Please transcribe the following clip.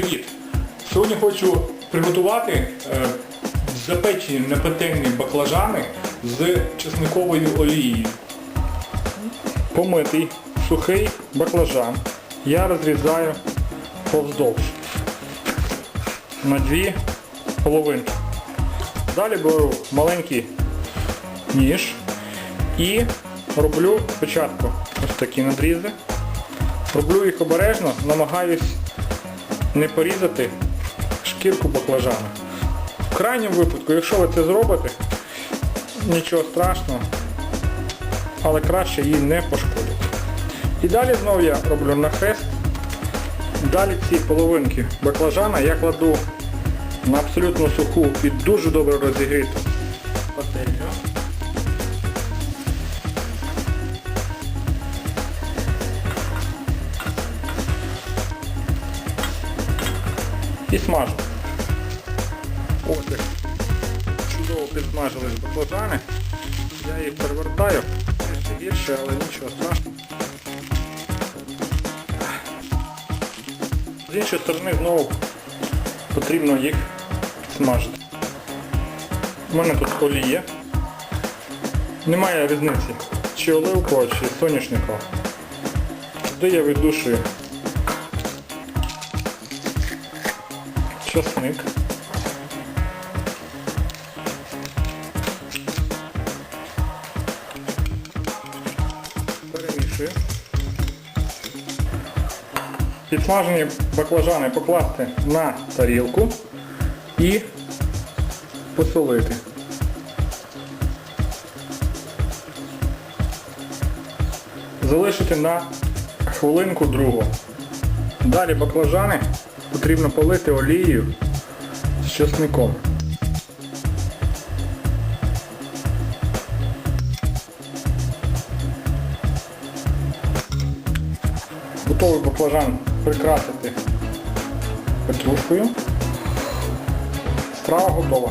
Привіт! Сьогодні хочу приготувати е, запечені непетельні баклажани з чесниковою олією. Помитий сухий баклажан я розрізаю повздовж на дві половинки. Далі беру маленький ніж і роблю спочатку ось такі надрізи. Роблю їх обережно, намагаюсь не порізати шкірку баклажана. В крайньому випадку, якщо ви це зробите, нічого страшного, але краще її не пошкодити. І далі знову я роблю нахрест. Далі ці половинки баклажана я кладу на абсолютно суху і дуже добре розігріту пательню. І смажу. Ось як чудово підсмажились баклажани. Я їх перевертаю. Ще гірше, але нічого страшного. З іншої сторони знову потрібно їх смажити. У мене тут олія. Немає різниці, чи оливкова, чи соняшникова. Сюди я видушую часник. Перемішую. Підсмажені баклажани покласти на тарілку і посолити. Залишити на хвилинку другу. Далі баклажани потрібно полити олією з часником. Готовий баклажан прикрасити петрушкою. Страва готова.